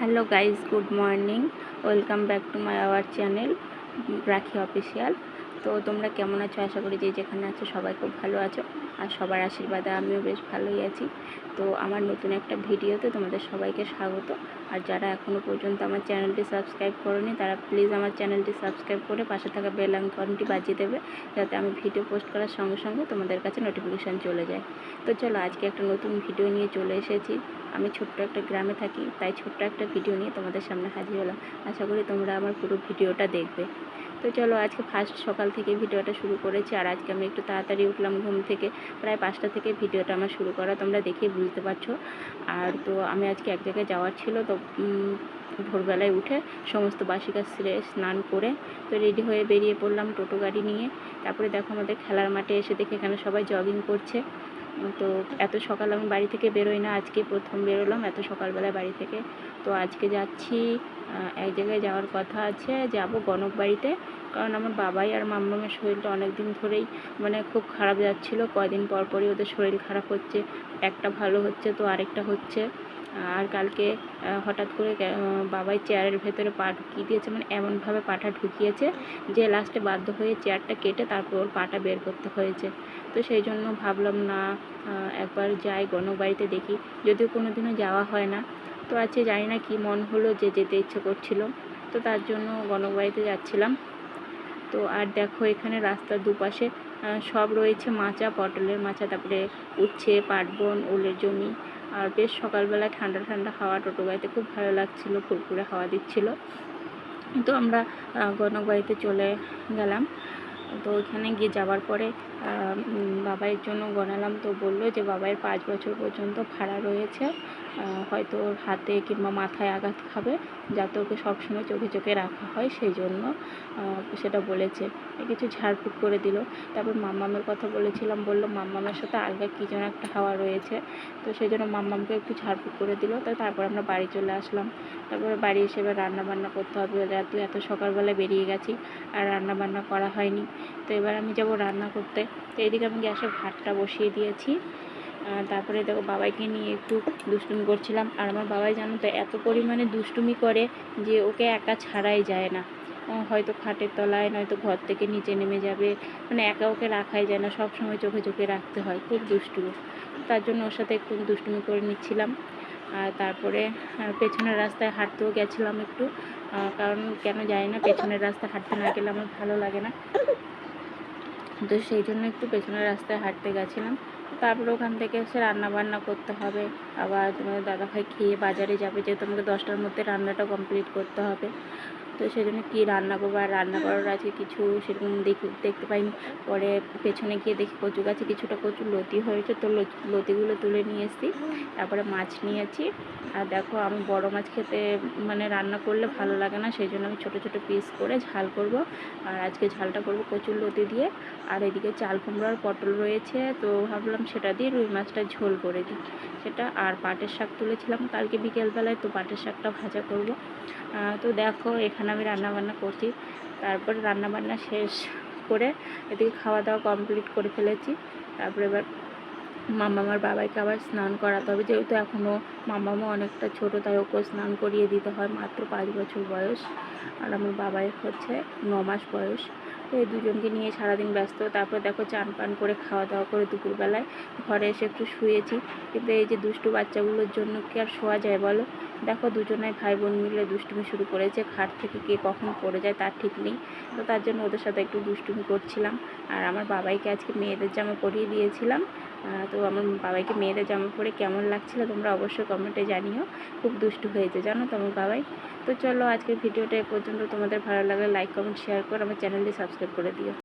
Hello guys good morning. Welcome back to my our channel, Rakhi official. তো তোমরা কেমন আছো? আশা করি যে যেখানে আছো সবাই খুব ভালো আছো, আর সবার আশীর্বাদে আমিও বেশ ভালোই আছি। তো আমার নতুন একটা ভিডিওতে তোমাদের সবাইকে স্বাগত। আর যারা এখনও পর্যন্ত আমার চ্যানেলটি সাবস্ক্রাইব করেনি, তারা প্লিজ আমার চ্যানেলটি সাবস্ক্রাইব করে পাশে থাকা বেল আইকনটি বাজিয়ে দেবে, যাতে আমি ভিডিও পোস্ট করার সঙ্গে সঙ্গে তোমাদের কাছে নোটিফিকেশান চলে যায়। তো চলো, আজকে একটা নতুন ভিডিও নিয়ে চলে এসেছি। আমি ছোট্ট একটা গ্রামে থাকি, তাই ছোট্ট একটা ভিডিও নিয়ে তোমাদের সামনে হাজির হলাম। আশা করি তোমরা আমার পুরো ভিডিওটা দেখবে। তো চলো আজকে ফার্স্ট সকাল থেকে ভিডিওটা শুরু করেছি, আর আজকে আমি একটু তাড়াতাড়ি উঠলাম ঘুম থেকে। প্রায় পাঁচটা থেকে ভিডিওটা আমার শুরু করা, তোমরা দেখেই বুঝতে পারছ। আর তো আমি আজকে এক জায়গায় যাওয়ার ছিল, তো ভোরবেলায় উঠে সমস্ত বাসি কাজ সেরে, স্নান করে তো রেডি হয়ে বেরিয়ে পড়লাম টোটো গাড়ি নিয়ে। তারপরে দেখো আমাদের খেলার মাঠে এসে দেখে এখানে সবাই জগিং করছে। তো এত সকাল আমি বাড়ি থেকে বেরোই না, আজকে প্রথম বেরোলাম, এত সকালবেলায় বাড়ি থেকে। তো আজকে যাচ্ছি এক জায়গায় যাওয়ার কথা আছে, যাব গণক বাড়িতে। কারণ আমার বাবাই আর মাম্মামের শরীরটা অনেক দিন ধরেই মানে খুব খারাপ যাচ্ছিল কদিন পর পরই ওদের শরীর খারাপ হচ্ছে, একটা ভালো হচ্ছে তো আরেকটা হচ্ছে। আর কালকে হঠাৎ করে বাবাই চেয়ারের ভেতরে পা ঢুকিয়ে দিয়েছে মানে এমনভাবে পাটা ঢুকিয়েছে যে লাস্টে বাধ্য হয়ে চেয়ারটা কেটে তারপর ওর পাটা বের করতে হয়েছে। তো সেই জন্য ভাবলাম না একবার যাই গণক বাড়িতে দেখি। যদিও কোনো দিনও যাওয়া হয় না। তো আজকে জানি না কি মন হলো যে যেতে ইচ্ছে করছিল। তো তার জন্য গণক বাড়িতে যাচ্ছিলাম। তো আর দেখো এখানে রাস্তার দুপাশে সব রয়েছে মাচা, পটলের মাচা, তারপরে উচ্ছে পাটবন ওলের জমি আর বেশ সকালবেলা ঠান্ডা ঠান্ডা হাওয়া টোটো গাড়িতে খুব ভালো লাগছিল, ফুরফুরে হাওয়া দিচ্ছিল। তো আমরা গণক বাড়িতে চলে গেলাম। তো ওইখানে গিয়ে যাওয়ার পরে বাবাইয়ের জন্য গণালাম তো বলল যে, বাবাইয়ের পাঁচ বছর পর্যন্ত ভাড়া রয়েছে। হয়তো ওর হাতে কিংবা মাথায় আঘাত খাবে, যাতে ওকে সবসময় চোখে চোখে রাখা হয়, সেই জন্য সেটা বলেছে। কিছু ঝাড়ফুঁক করে দিল। তারপর মাম্মামের কথা বলেছিলাম, বলল, মাম্মামের সাথে আলগা কী যেন একটা হাওয়া রয়েছে। তো সেই জন্য মাম্মামকে একটু ঝাড়ফুঁক করে দিল। তো তারপর আমরা বাড়ি চলে আসলাম। তারপরে বাড়ি এসে এবার রান্না বান্না করতে হবে। যেহেতু এত সকালবেলা বেরিয়ে গেছি, আর রান্না বান্না করা হয়নি। তো এবার আমি যাব রান্না করতে। তো এদিকে আমি গ্যাসে ভাতটা বসিয়ে দিয়েছি। তারপরে দেখো বাবাইকে নিয়ে একটু দুষ্টুমি করছিলাম। আর আমার বাবাই জানো তো এত পরিমাণে দুষ্টুমি করে যে ওকে একা ছাড়াই যায় না। হয়তো খাটের তলায়, নয়তো ঘর থেকে নিচে নেমে যাবে। মানে একা ওকে রাখাই যায় না সব সময় চোখে চোখে রাখতে হয়। খুব দুষ্টুমি। তার জন্য ওর সাথে একটু দুষ্টুমি করে নিচ্ছিলাম। আর তারপরে পেছনের রাস্তায় হাঁটতেও গেছিলাম একটু। কারণ কেন জানি না, পেছনের রাস্তায় হাঁটতে না গেলে আমার ভালো লাগে না। তো সেই জন্য একটু পেছনের রাস্তায় হাঁটতে গেছিলাম। তারপরে ওখান থেকে এসে রান্না বান্না করতে হবে। আবার তোমাদের দাদাভাই খেয়ে বাজারে যাবে, যেহেতু আমাকে দশটার মধ্যে রান্নাটা কমপ্লিট করতে হবে। তো সেই জন্য কী রান্না করব আর রান্না করার আজকে কিছু সেরকম দেখি, দেখতে পাইনি পরে পেছনে গিয়ে দেখি কচু গাছে কিছুটা কচু লতি হয়েছে, তো লতিগুলো তুলে নিয়ে এসেছি। তারপরে মাছ নিয়েছি আর দেখো আমি বড় মাছ খেতে মানে রান্না করলে ভালো লাগে না সেই জন্য আমি ছোটো ছোটো পিস করে ঝাল করব। আর আজকে ঝালটা করব কচুর লতি দিয়ে। আর এদিকে চাল কুমড়ার পটল রয়েছে, তো ভাবলাম সেটা দিয়ে রুই মাছটা ঝোল করে দিই। সেটা আর পাটের শাক তুলেছিলাম কালকে বিকেলবেলায়, তো পাটের শাকটা ভাজা করব। তো দেখো এখানে আমি রান্না বান্না করছি। তারপরে রান্না বান্না শেষ করে এদিকে খাওয়া দাওয়া কমপ্লিট করে ফেলেছি। তারপরে এবার মামামার বাবাইকে আবার স্নান করাতে হবে। যেহেতু এখনও মামামা অনেকটা ছোটো, তাই ওকে স্নান করিয়ে দিতে হয়। মাত্র পাঁচ বছর বয়স। আর আমার বাবাই হচ্ছে ন মাস বয়স। এই দুজনকে নিয়ে সারাদিন ব্যস্ত। তারপর দেখো চান পান করে খাওয়া দাওয়া করে দুপুরবেলায় ঘরে এসে একটু শুয়েছি। কিন্তু এই যে দুষ্টু বাচ্চাগুলোর জন্য কি আর শোয়া যায় বলো? দেখো দুজনাই ভাই বোন মিলে দুষ্টুমি শুরু করেছে। খাট থেকে কে কখন পড়ে যায় তার ঠিক নেই। তো তার জন্য ওদের সাথে একটু দুষ্টুমি করছিলাম। আর আমার বাবাইকে আজকে মেয়েদের জামা পরিয়ে দিয়েছিলাম। তো আমার বাবাইকে মেয়েদের জামা পরে কেমন লাগছিল তোমরা অবশ্যই কমেন্টে জানিও। খুব দুষ্টু হয়েছে, জানো তো আমার বাবাই? তো চলো আজকের ভিডিওটা এ পর্যন্ত। তোমাদের ভালো লাগলে লাইক কমেন্ট শেয়ার করে আমার চ্যানেলটি সাবস্ক্রাইব করে দিও।